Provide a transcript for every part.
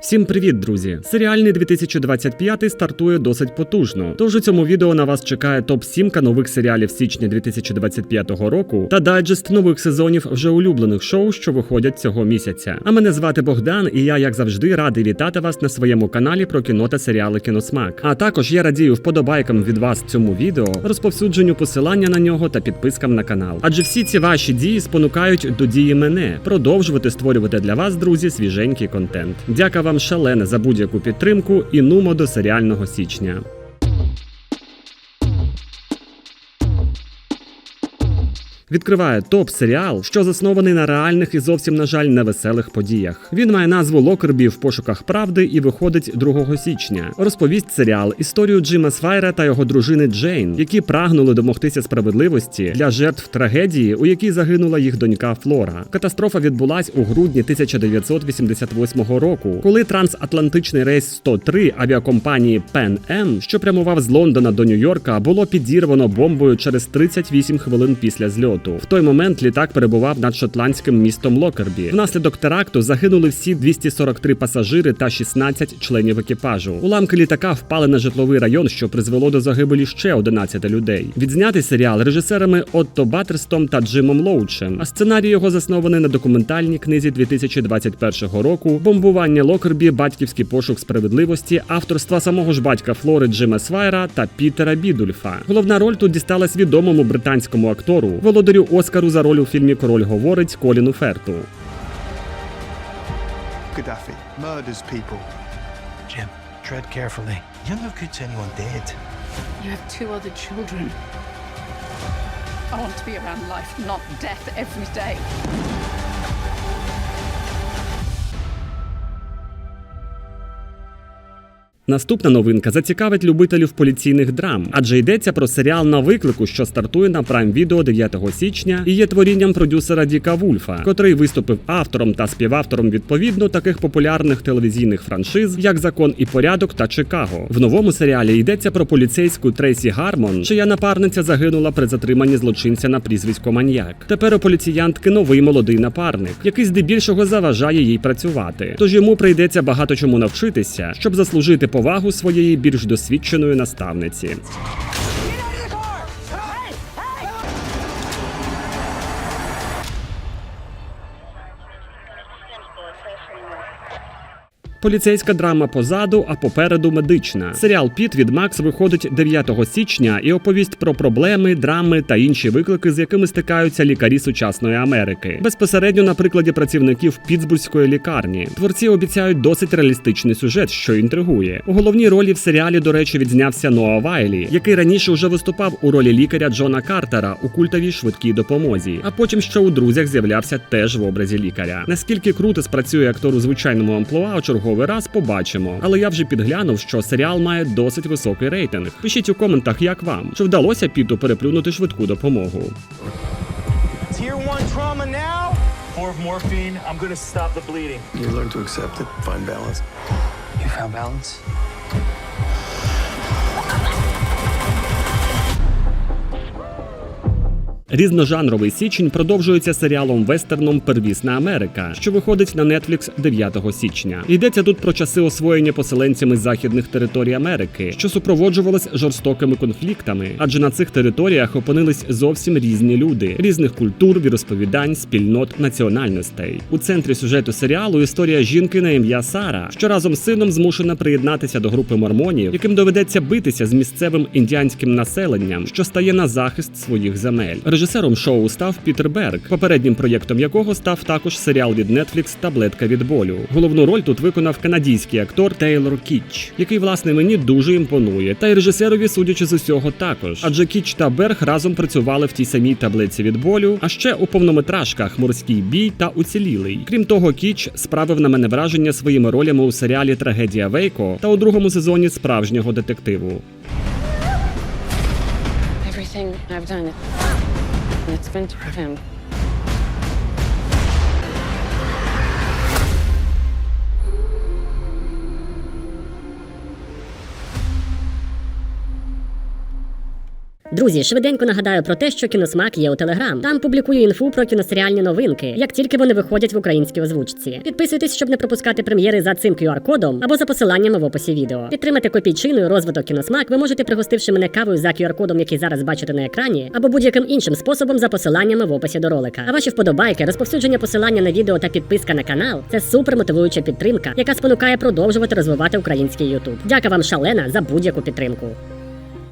Всім привіт, друзі! Серіальний 2025 стартує досить потужно. Тож у цьому відео на вас чекає топ 7 нових серіалів січня 2025 року та дайджест нових сезонів вже улюблених шоу, що виходять цього місяця. А мене звати Богдан, і я, як завжди, радий вітати вас на своєму каналі про кіно та серіали Кіносмак. А також я радію вподобайкам від вас цьому відео, розповсюдженню посилання на нього та підпискам на канал. Адже всі ці ваші дії спонукають до дії мене продовжувати створювати для вас, друзі, свіженький контент. Дяка вам шалене за будь-яку підтримку і нумо до серіального січня. Відкриває топ серіал, що заснований на реальних і зовсім, на жаль, невеселих подіях. Він має назву Локербі в пошуках правди і виходить 2 січня. Розповість серіал історію Джима Свайра та його дружини Джейн, які прагнули домогтися справедливості для жертв трагедії, у якій загинула їх донька Флора. Катастрофа відбулась у грудні 1988 року, коли трансатлантичний рейс 103 авіакомпанії Pan Am, що прямував з Лондона до Нью-Йорка, було підірвано бомбою через 38 хвилин після зльоту. В той момент літак перебував над шотландським містом Локербі. Внаслідок теракту загинули всі 243 пасажири та 16 членів екіпажу. Уламки літака впали на житловий район, що призвело до загибелі ще 11 людей. Відзнятий серіал режисерами Отто Баттерстом та Джимом Лоучем. А сценарій його заснований на документальній книзі 2021 року Бомбування Локербі, батьківський пошук справедливості, авторства самого ж батька Флори Джима Свайра та Пітера Бідульфа. Головна роль тут дісталась відомому британському актору, володарю Оскару за роль у фільмі Король говорить Коліну Ферту. Gaddafi murders people. Jim, tread carefully. You're no good to anyone dead. You have two other children. I want to be around life, not death, every day. Наступна новинка зацікавить любителів поліційних драм, адже йдеться про серіал на виклику, що стартує на Prime Video 9 січня і є творінням продюсера Діка Вульфа, котрий виступив автором та співавтором відповідно таких популярних телевізійних франшиз, як Закон і порядок та Чикаго. В новому серіалі йдеться про поліцейську Трейсі Гармон, чия напарниця загинула при затриманні злочинця на прізвисько Маньяк. Тепер у поліціянтки новий молодий напарник, який здебільшого заважає їй працювати. Тож йому прийдеться багато чому навчитися, щоб заслужити повагу своєї більш досвідченої наставниці. Поліцейська драма позаду, а попереду медична. Серіал Піт від Макс виходить 9 січня і оповість про проблеми, драми та інші виклики, з якими стикаються лікарі сучасної Америки. Безпосередньо на прикладі працівників Пітсбурзької лікарні. Творці обіцяють досить реалістичний сюжет, що інтригує. У головній ролі в серіалі, до речі, відзнявся Ноа Вайлі, який раніше вже виступав у ролі лікаря Джона Картера у культовій швидкій допомозі. А потім ще у друзях з'являвся теж в образі лікаря. Наскільки круто спрацює актор у звичайному амплуа у черговий раз побачимо. Але я вже підглянув, що серіал має досить високий рейтинг. Пишіть у коментах, як вам, чи вдалося Піту переплюнути швидку допомогу. Morphine. I'm gonna stop the bleeding. You learn to accept it, find balance. You found balance? Різножанровий січень продовжується серіалом вестерном Первісна Америка, що виходить на Netflix 9 січня. Йдеться тут про часи освоєння поселенцями західних територій Америки, що супроводжувалось жорстокими конфліктами, адже на цих територіях опинились зовсім різні люди, різних культур, віросповідань, спільнот, національностей. У центрі сюжету серіалу історія жінки на ім'я Сара, що разом з сином змушена приєднатися до групи мормонів, яким доведеться битися з місцевим індіанським населенням, що стає на захист своїх земель. Режисером шоу став Пітер Берг, попереднім проєктом якого став також серіал від Netflix Таблетка від болю. Головну роль тут виконав канадійський актор Тейлор Кіч, який власне мені дуже імпонує, та й режисерові, судячи з усього, також. Адже Кіч та Берг разом працювали в тій самій таблиці від болю, а ще у повнометражках Морський бій та Уцілілий. Крім того, Кіч справив на мене враження своїми ролями у серіалі Трагедія Вейко та у другому сезоні справжнього детективу. Everything I've done, it's been to him. Друзі, швиденько нагадаю про те, що кіносмак є у Телеграм. Там публікую інфу про кіносеріальні новинки, як тільки вони виходять в українській озвучці. Підписуйтесь, щоб не пропускати прем'єри за цим QR-кодом або за посиланням в описі відео. Підтримати копійчиною розвиток кіносмак ви можете пригостивши мене кавою за QR-кодом, який зараз бачите на екрані, або будь-яким іншим способом за посиланнями в описі до ролика. А ваші вподобайки, розповсюдження посилання на відео та підписка на канал це супер мотивуюча підтримка, яка спонукає продовжувати розвивати український YouTube. Дяка вам шалена за будь-яку підтримку.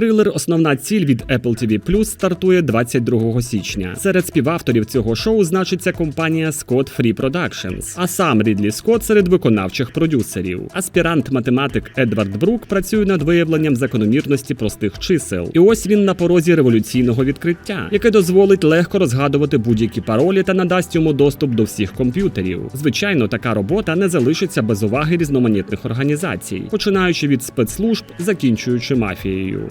Трилер Основна ціль від Apple TV Plus стартує 22 січня. Серед співавторів цього шоу значиться компанія Scott Free Productions, а сам Рідлі Скотт серед виконавчих продюсерів. Аспірант-математик Едвард Брук працює над виявленням закономірності простих чисел. І ось він на порозі революційного відкриття, яке дозволить легко розгадувати будь-які паролі та надасть йому доступ до всіх комп'ютерів. Звичайно, така робота не залишиться без уваги різноманітних організацій, починаючи від спецслужб, закінчуючи мафією.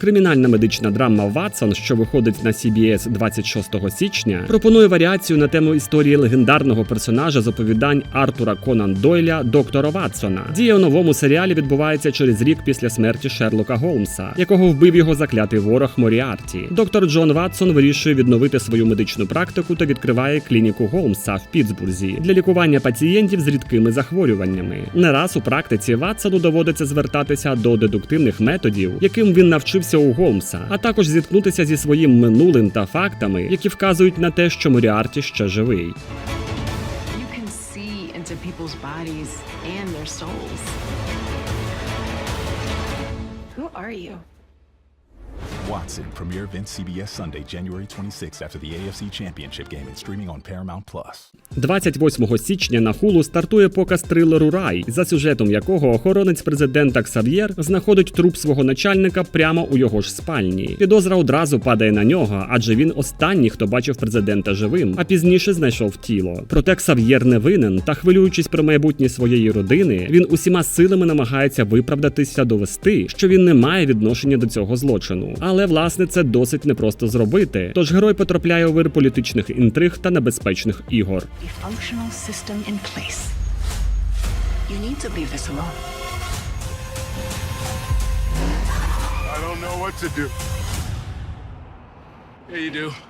Кримінальна медична драма Ватсон, що виходить на CBS 26 січня, пропонує варіацію на тему історії легендарного персонажа з оповідань Артура Конан Дойля доктора Ватсона. Дія у новому серіалі відбувається через рік після смерті Шерлока Голмса, якого вбив його заклятий ворог Моріарті. Доктор Джон Ватсон вирішує відновити свою медичну практику та відкриває клініку Голмса в Пітсбурзі для лікування пацієнтів з рідкими захворюваннями. Не раз у практиці Ватсону доводиться звертатися до дедуктивних методів, яким він навчився у Голмса, а також зіткнутися зі своїм минулим та фактами, які вказують на те, що Моріарті ще живий. Who are you? Watson premiere event CBS Sunday, January 26th after the AFC Championship game and streaming on Paramount Plus. 28 січня на хулу стартує показ трилеру Рай, за сюжетом якого охоронець президента Ксав'єр знаходить труп свого начальника прямо у його ж спальні. Підозра одразу падає на нього, адже він останній, хто бачив президента живим, а пізніше знайшов тіло. Проте Ксав'єр не винен та, хвилюючись про майбутнє своєї родини, він усіма силами намагається виправдатися довести, що він не має відношення до цього злочину. Але власне це досить непросто зробити. Тож герой потрапляє у вир політичних інтриг та небезпечних ігор. Yeah, you system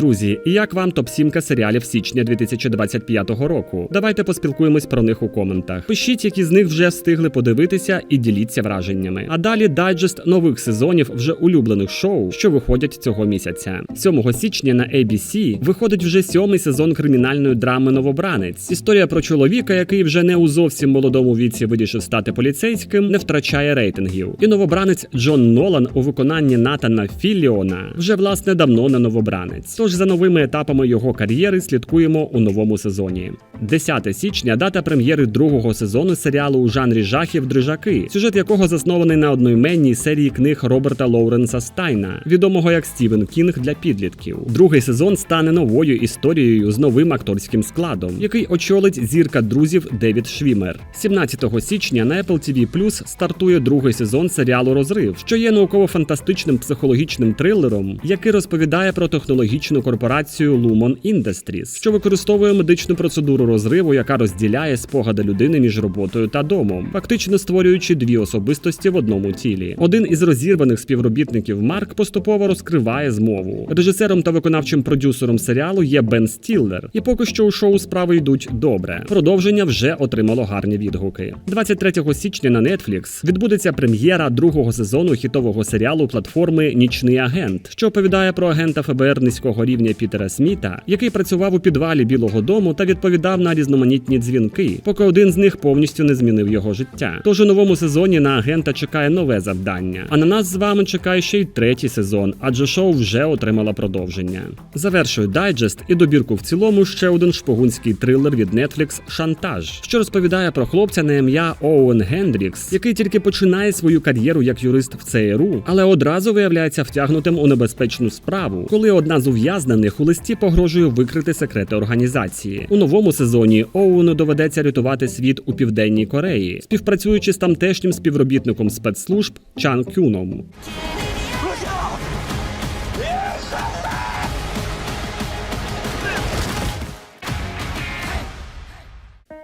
Друзі, як вам топ-7 серіалів січня 2025 року? Давайте поспілкуємось про них у коментах. Пишіть, які з них вже встигли подивитися, і діліться враженнями. А далі дайджест нових сезонів вже улюблених шоу, що виходять цього місяця. 7 січня на ABC виходить вже сьомий сезон кримінальної драми Новобранець. Історія про чоловіка, який вже не у зовсім молодому віці вирішив стати поліцейським, не втрачає рейтингів. І новобранець Джон Нолан у виконанні Натана Філіона вже власне давно не новобранець. Тож за новими етапами його кар'єри слідкуємо у новому сезоні. 10 січня дата прем'єри другого сезону серіалу у жанрі жахів Дрижаки, сюжет якого заснований на одноіменній серії книг Роберта Лоуренса Стайна, відомого як Стівен Кінг для підлітків. Другий сезон стане новою історією з новим акторським складом, який очолить зірка друзів Девід Швімер. 17 січня на Apple TV Plus стартує другий сезон серіалу Розрив, що є науково-фантастичним психологічним трилером, який розповідає про технологічну корпорацію Lumon Industries, що використовує медичну процедуру розриву, яка розділяє спогади людини між роботою та домом, фактично створюючи дві особистості в одному тілі. Один із розірваних співробітників Марк поступово розкриває змову. Режисером та виконавчим продюсером серіалу є Бен Стіллер, і поки що у шоу справи йдуть добре. Продовження вже отримало гарні відгуки. 23 січня на Netflix відбудеться прем'єра другого сезону хітового серіалу платформи Нічний агент, що оповідає про агента ФБР низького рівня Пітера Сміта, який працював у підвалі Білого Дому та відповідав на різноманітні дзвінки, поки один з них повністю не змінив його життя. Тож у новому сезоні на агента чекає нове завдання. А на нас з вами чекає ще й третій сезон, адже шоу вже отримало продовження. Завершую дайджест і добірку в цілому ще один шпигунський трилер від Netflix Шантаж, що розповідає про хлопця на ім'я Оуен Гендрікс, який тільки починає свою кар'єру як юрист в ЦРУ, але одразу виявляється втягнутим у небезпечну справу, коли одна з ув'язнених у листі погрожує викрити секрети організації. У новому сезоні Оуену доведеться рятувати світ у південній Кореї, співпрацюючи з тамтешнім співробітником спецслужб Чан Кюном.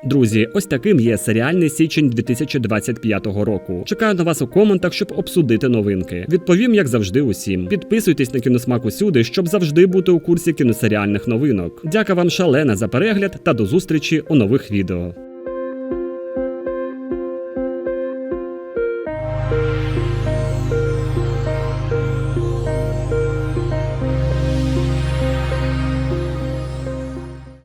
Друзі, ось таким є серіальний січень 2025 року. Чекаю на вас у коментах, щоб обсудити новинки. Відповім, як завжди, усім. Підписуйтесь на кіносмак усюди, щоб завжди бути у курсі кіносеріальних новинок. Дяка вам шалена за перегляд та до зустрічі у нових відео.